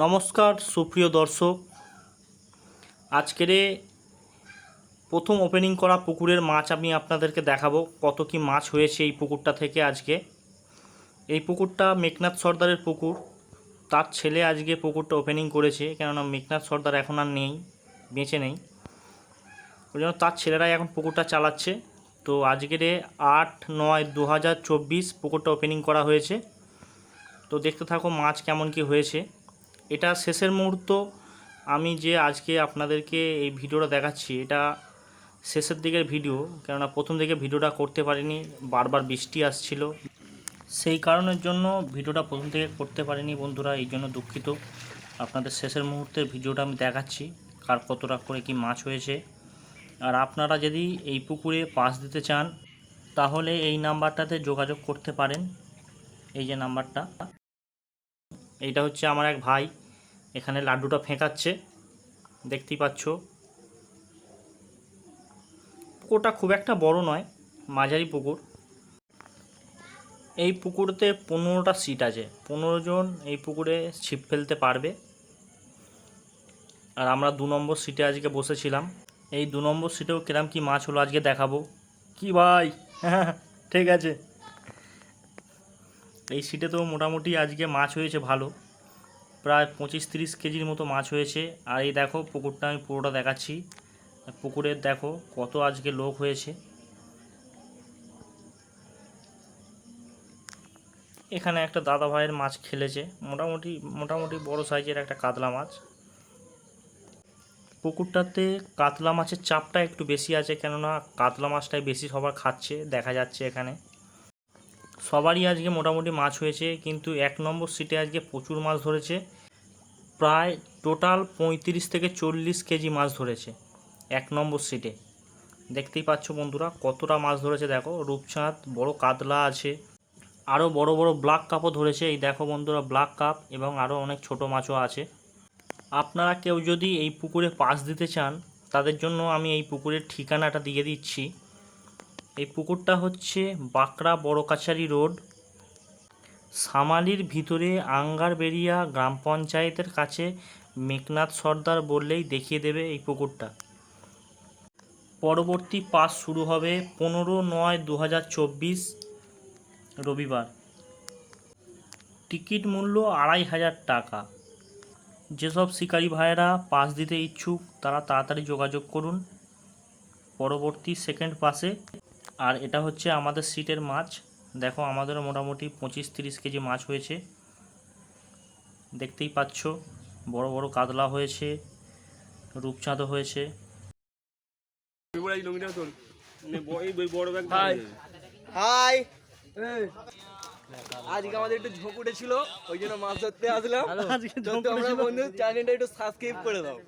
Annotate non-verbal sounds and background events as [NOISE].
নমস্কার, সুপ্রিয় দর্শক। আজকেরে প্রথম ওপেনিং করা পুকুরের মাছ আমি আপনাদেরকে দেখাবো, কত কি মাছ হয়েছে এই পুকুরটা থেকে আজকে। এই পুকুরটা মেঘনাথ সর্দারের পুকুর। তার ছেলে আজকে পুকুরটা ওপেনিং করেছে, কেননা মেঘনাথ সর্দার এখন আর নেই, বেঁচে নেই। ওই জন্য তার ছেলেরাই এখন পুকুরটা চালাচ্ছে। তো আজকেরে আট, নয় দু হাজার চব্বিশ পুকুরটা ওপেনিং করা হয়েছে। তো দেখতে থাকো মাছ কেমন কি হয়েছে। এটা শেষের মুহূর্ত। আমি যে আজকে আপনাদেরকে এই ভিডিওটা দেখাচ্ছি, এটা শেষের দিকের ভিডিও, কেননা প্রথম দিকে ভিডিওটা করতে পারিনি, বারবার বৃষ্টি আসছিল। সেই কারণের জন্য ভিডিওটা প্রথম থেকে করতে পারিনি বন্ধুরা, এই জন্য দুঃখিত। আপনাদের শেষের মুহূর্তের ভিডিওটা আমি দেখাচ্ছি, কার কতটা করে কি মাছ হয়েছে। আর আপনারা যদি এই পুকুরে পাস দিতে চান, তাহলে এই নাম্বারটাতে যোগাযোগ করতে পারেন। এই যে নাম্বারটা, এইটা হচ্ছে আমার এক ভাই। এখানে লাড্ডুটা ফেঁকাচ্ছে। দেখতেই পাচ্ছ। পুকুরটা খুব একটা বড় নয়, মাঝারি পুকুর। এই পুকুরতে পনেরোটা সিট আছে, পনেরো জন এই পুকুরে ছিপ ফেলতে পারবে। আর আমরা দু নম্বর সিটে আজকে বসেছিলাম। এই দু নম্বর সিটেও কিরম কি মাছ হলো আজকে দেখাবো। কি ভাই? [LAUGHS] ঠিক আছে। এই সিটে তো মোটামুটি আজকে মাছ হয়েছে ভালো। প্রায় পঁচিশ তিরিশ কেজির মতো মাছ হয়েছে। আর এই দেখো, পুকুরটা আমি পুরোটা দেখাচ্ছি। পুকুরের দেখো কত আজকে লোক হয়েছে। এখানে একটা দাদা ভাইয়ের মাছ খেলেছে। মোটামুটি মোটামুটি বড় সাইজের একটা কাতলা মাছ। পুকুরটাতে কাতলা মাছের চাপটা একটু বেশি আছে, কেননা কাতলা মাছটাই বেশি সবার খাচ্ছে, দেখা যাচ্ছে এখানে। সবারই আজকে মোটামুটি মাছ হয়েছে, কিন্তু এক নম্বর সিটে আজকে প্রচুর মাছ ধরেছে। প্রায় টোটাল পঁয়ত্রিশ থেকে চল্লিশ কেজি মাছ ধরেছে এক নম্বর সিটে। দেখতেই পাচ্ছ বন্ধুরা, কতটা মাছ ধরেছে, দেখো, রূপচাঁদ, বড় কাতলা আছে, আরও বড় বড় ব্ল্যাক কাপও ধরেছে। এই দেখো বন্ধুরা, ব্ল্যাক কাপ এবং আরও অনেক ছোট মাছও আছে। আপনারা কেউ যদি এই পুকুরে পাস দিতে চান, তাদের জন্য আমি এই পুকুরের ঠিকানাটা দিয়ে দিচ্ছি। এই পুকুরটা হচ্ছে বাঁকড়া বড় কাছারি রোড। সামালির ভিতরে আঙ্গারবেরিয়া গ্রাম পঞ্চায়েতের কাছে মেঘনাথ সর্দার বললেই দেখিয়ে দেবে এই পুকুরটা। পরবর্তী পাস শুরু হবে পনেরো নয় দু রবিবার। টিকিট মূল্য আড়াই হাজার টাকা। যেসব শিকারী ভাইয়েরা পাস দিতে ইচ্ছুক তারা তাড়াতাড়ি যোগাযোগ করুন। পরবর্তী সেকেন্ড পাসে আর এটা হচ্ছে আমাদের সিটের মাছ। দেখো আমাদেরও মোটামুটি পঁচিশ তিরিশ কেজি মাছ হয়েছে। দেখতেই পাচ্ছ বড় বড় কাতলা হয়েছে রূপচাঁদও হয়েছে। হাই আজকে আমাদের একটু ঝোঁক উঠেছিল ওই জন্য মাছ ধরতে আসলাম? বন্ধু চ্যানেলটা একটু সাবস্ক্রাইব করে দাও।